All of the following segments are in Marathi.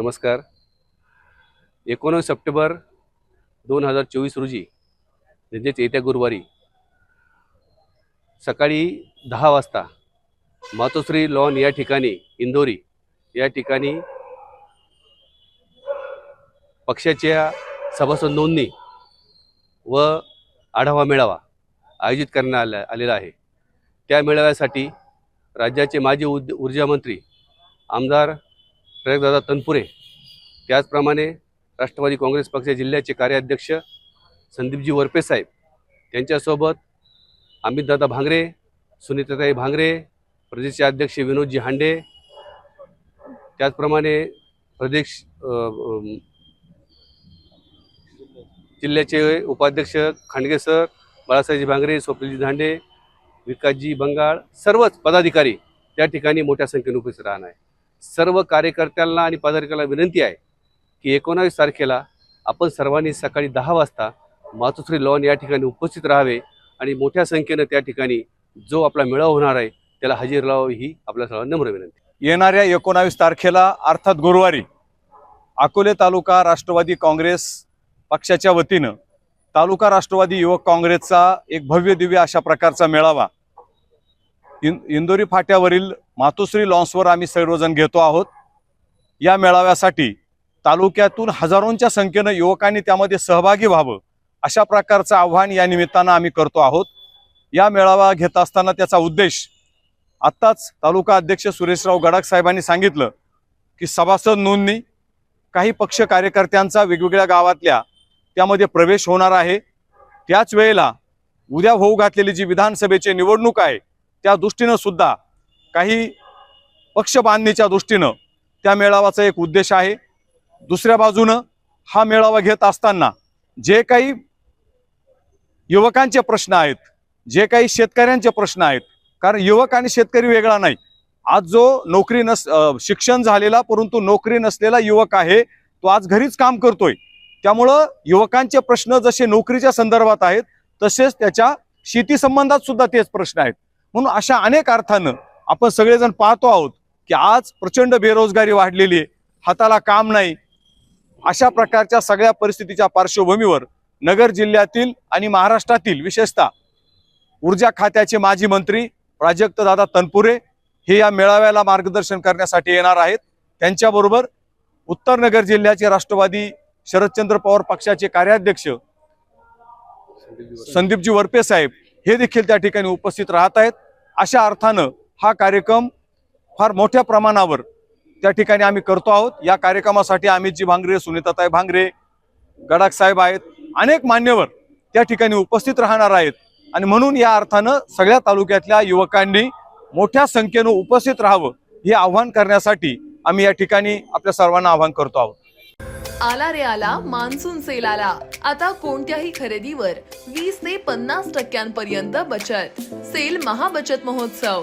नमस्कार. एकोणीस सप्टेंबर दोन हजार चोवीस रोजी म्हणजेच येत्या गुरुवारी सकाळी दहा वाजता मातोश्री लॉन या ठिकाणी इंदोरी या ठिकाणी पक्षाच्या सभासद नोंदणी व आढावा मेळावा आयोजित करण्यात आला आलेला आहे. त्या मेळाव्यासाठी राज्याचे माजी उद ऊर्जा मंत्री आमदार प्रयागदादा तनपुरे. त्याचप्रमाणे राष्ट्रवादी काँग्रेस पक्ष जिल्ह्याचे कार्याध्यक्ष संदीपजी वरपे साहेब. त्यांच्यासोबत अमितदादा भांगरे सुनीताताई भांगरे प्रदेशचे अध्यक्ष विनोदजी हांडे. त्याचप्रमाणे प्रदेश जिल्ह्याचे उपाध्यक्ष खांडगे सर बाळासाहेबजी भांगरे स्वप्नजी धांडे विकासजी बंगाळ सर्वच पदाधिकारी त्या ठिकाणी मोठ्या संख्येने उपस्थित राहणार आहे सर्व कार्यकर्त्यांना आणि पदाधिकाऱ्यांना विनंती आहे की एकोणावीस तारखेला आपण सर्वांनी सकाळी दहा वाजता मातोश्री लॉन या ठिकाणी उपस्थित राहावे आणि मोठ्या संख्येनं त्या ठिकाणी जो आपला मेळावा होणार आहे त्याला हजेर लावावी ही आपल्या सर्वांना नम्र विनंती येणाऱ्या एकोणावीस तारखेला अर्थात गुरुवारी अकोले तालुका राष्ट्रवादी काँग्रेस पक्षाच्या वतीनं तालुका राष्ट्रवादी युवक काँग्रेसचा एक भव्य दिव्य अशा प्रकारचा मेळावा इन इंदोरी फाट्यावरील मातोश्री लॉन्सवर आम्ही सर्वजण घेतो आहोत. या मेळाव्यासाठी तालुक्यातून हजारोंच्या संख्येनं युवकांनी त्यामध्ये सहभागी व्हावं अशा प्रकारचं आव्हान या निमित्तानं आम्ही करतो आहोत. या मेळावा घेत असताना त्याचा उद्देश आत्ताच तालुका अध्यक्ष सुरेशराव गडाख साहेबांनी सांगितलं की सभासद नोंदणी काही पक्ष कार्यकर्त्यांचा वेगवेगळ्या गावातल्या त्यामध्ये प्रवेश होणार आहे. त्याच वेळेला उद्या होऊ घातलेली जी विधानसभेची निवडणूक आहे त्या दृष्टीनं सुद्धा काही पक्ष बांधणीच्या दृष्टीनं त्या मेळावाचा एक उद्देश आहे. दुसऱ्या बाजूनं हा मेळावा घेत असताना जे काही युवकांचे प्रश्न आहेत जे काही शेतकऱ्यांचे प्रश्न आहेत कारण युवक आणि शेतकरी वेगळा नाही. आज जो नोकरी नस शिक्षण झालेला परंतु नोकरी नसलेला युवक आहे तो आज घरीच काम करतोय. त्यामुळं युवकांचे प्रश्न जसे नोकरीच्या संदर्भात आहेत तसेच त्याच्या शेती संबंधात सुद्धा तेच प्रश्न आहेत. म्हणून अशा अनेक अर्थानं आपण सगळेजण पाहतो आहोत की आज प्रचंड बेरोजगारी वाढलेली आहे. हाताला काम नाही. अशा प्रकारच्या सगळ्या परिस्थितीच्या पार्श्वभूमीवर नगर जिल्ह्यातील आणि महाराष्ट्रातील विशेषतः ऊर्जा खात्याचे माजी मंत्री प्राजक्त दादा तनपुरे हे या मेळाव्याला मार्गदर्शन करण्यासाठी येणार आहेत. त्यांच्याबरोबर उत्तर नगर जिल्ह्याचे राष्ट्रवादी शरदचंद्र पवार पक्षाचे कार्याध्यक्ष संदीपजी वरपे साहेब हे देखील त्या ठिकाणी उपस्थित राहत आहेत. अशा अर्थानं हा कार्यक्रम फार मोठ्या प्रमाणावर त्या ठिकाणी आम्ही करतो आहोत. या कार्यक्रमासाठी अमितजी भांगरे सुनीताताई भांगरे गडाख साहेब आहेत. अनेक मान्यवर त्या ठिकाणी उपस्थित राहणार आहेत. आणि म्हणून या अर्थानं सगळ्या तालुक्यातल्या युवकांनी मोठ्या संख्येनं उपस्थित राहावं हे आव्हान करण्यासाठी आम्ही या ठिकाणी आपल्या सर्वांना आव्हान करतो आहोत. आला रे आला मान्सून सेल आला. आता कोणत्याही खरेदीवर वीस ते पन्नास टक्क्यांपर्यंत बचत. सेल महाबचत महोत्सव.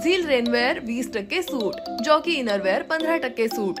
झील रेनवेअर वीस टक्के सूट. जॉकी इनरवेअर पंधरा टक्के सूट.